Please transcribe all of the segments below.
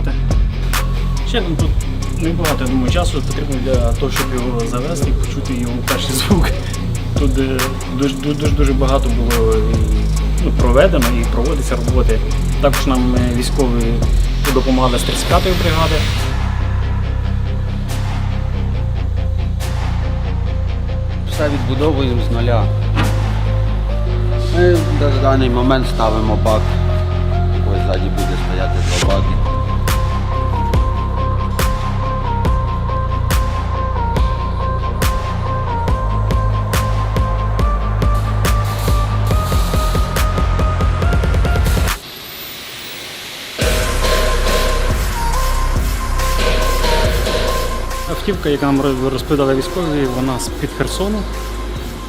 перевіряємо. Ще тут небагато думаю, часу потрібно для того, щоб його завести і почути його перший звук. Тут е, дуже, дуже, дуже багато було і, ну, проведено і проводиться роботи. Також нам е, військові допомагали з 35-ї бригади. Все відбудовуємо з нуля. Ми в даний момент ставимо бак. Ось ззаді буде стояти два баки. Автівка, яка нам роз- розповідали військові, вона з під Херсону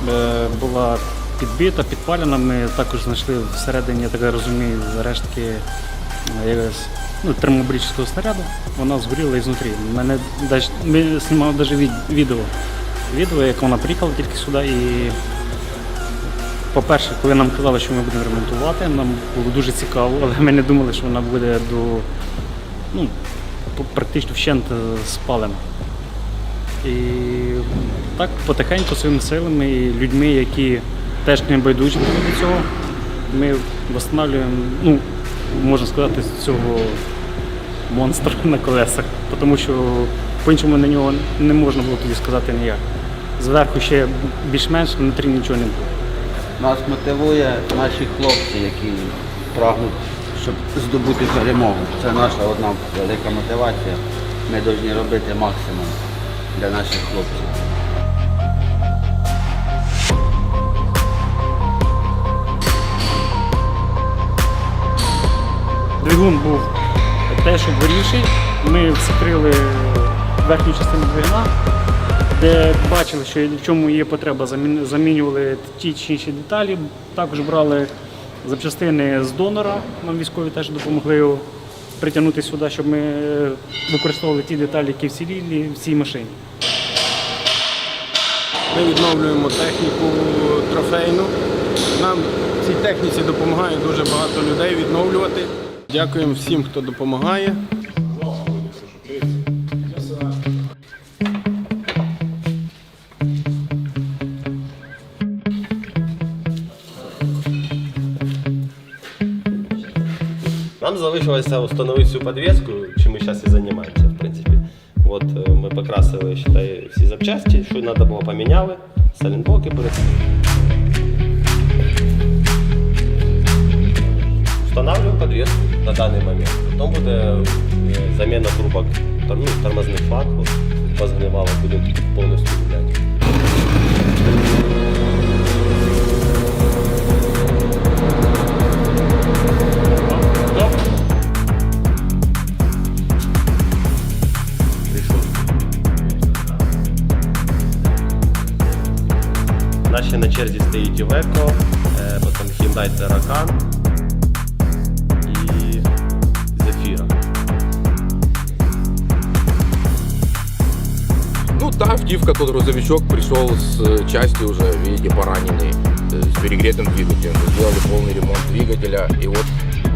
е, була підбита, підпалена. Ми також знайшли всередині, я так розумію, рештки е, якогось, ну, термобаричного снаряду. Вона згоріла ізнутрі. Мене ми знімали навіть відео. Відео, як вона приїхала тільки сюди і. По-перше, коли нам казали, що ми будемо ремонтувати, нам було дуже цікаво, але ми не думали, що вона буде до ну, практично вщент е, спалена. І так потихеньку своїми силами і людьми, які теж не байдужі до цього, ми встановлюємо, ну, можна сказати, цього монстра на колесах. Тому що по-іншому на нього не можна було тоді сказати ніяк. Зверху ще більш-менш внутрі нічого не було. Нас мотивує наші хлопці, які прагнуть, щоб здобути перемогу. Це наша одна велика мотивація. Ми повинні робити максимум для наших хлопців. Двигун був теж обгорівший. Ми вскрили верхню частину двигуна, де бачили, що в чому є потреба, замінювали ті чи інші деталі. Також брали запчастини з донора. Нам військові теж допомогли притягнути сюди, щоб ми е, використовували ті деталі, які вцілілі в цій машині. Ми відновлюємо техніку трофейну. Нам цій техніці допомагає дуже багато людей відновлювати. Дякуємо всім, хто допомагає. Нам залишилося встановити цю підвіску, чим ми зараз і займаємося, в принципі. От е, ми покрасили считай, всі запчасті, що треба було поміняли, салінблоки перед. Встановлюємо підвіску на даний момент. Потім буде е, заміна трубок ну, тормозних от, позгнивало, буде повністю гуляти. Наші на черзі стоїть Iveco, е, потім Hyundai Terracan і Zafira. Ну, та автівка, тот грузовичок пришел с э, частью уже, видите, пораненный, э, с перегретым двигателем. Мы Сделали полный ремонт двигателя, и вот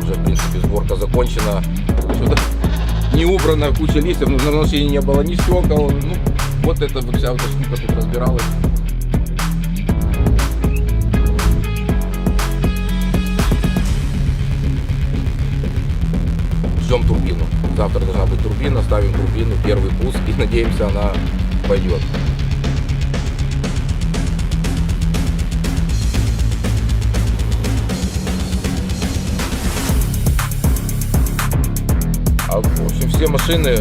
уже, в принципе, сборка закончена. Сюда не убрана куча листьев, но на машине не было ни стекол. Ну, вот эта вот вся вот эта штука тут разбиралась. Ждем турбину. Завтра должна быть турбина, ставим турбину, первый пуск и надеемся она пойдет. А, в общем, все машины,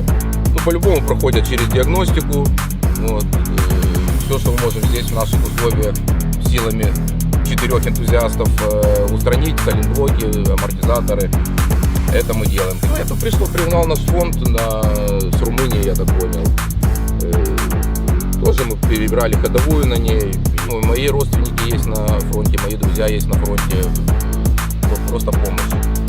ну, по-любому проходят через диагностику. Вот. все, что мы можем здесь в наших условиях силами четырех энтузиастов э, устранить, саленблоки, амортизаторы, это мы делаем. Это пришло, пригнал наш фонд на, с Румынии, я так понял. Э, Тоже мы перебрали ходовую на ней. Ну, мои родственники есть на фронте, мои друзья есть на фронте. Вот Просто помощь.